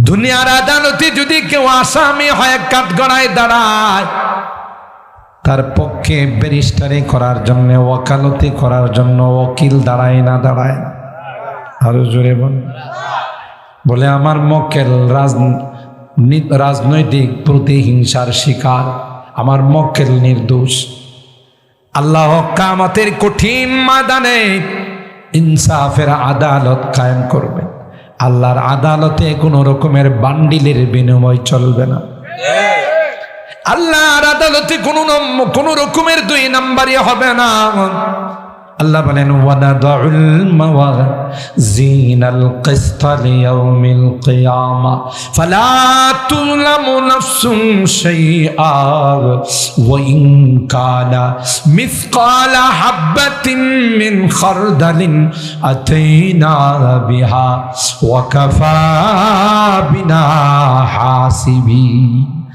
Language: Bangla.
দুনিয়ার আদালতে যদি কেউ আসামি হয় কাঠগড়ায় দাঁড়ায়, তার পক্ষে ব্যারিস্টারি করার জন্য ওকালতি করার জন্য ওকিল দাঁড়ায় না দাঁড়ায়। আরও জোরে বল। বলে, আমার মক্কেল রাজ রাজনৈতিক প্রতিহিংসার শিকার। আমার মক্কেল নির্দোষ। আল্লাহ কামাতের কঠিন ময়দানে ইনসাফের আদালত কায়েম করবে। আল্লাহর আদালতে কোনো রকমের বান্ডিলের বিনিময় চলবে না। আল্লাহর আদালতে কোনো কোনো রকমের দুই নাম্বারই হবে না। আল্লাহ বলেন ওয়ানাদুল মাওয়াজিনাল কিসত লিয়াউমিল কিয়ামা ফালা তুলামু নাফসুন শাইআ ওয়া ইন কানা মিসকালা হাববাতিন মিন খারদালিন আতাইনা বিহা ওয়া কাফা বিনা হাসিবিন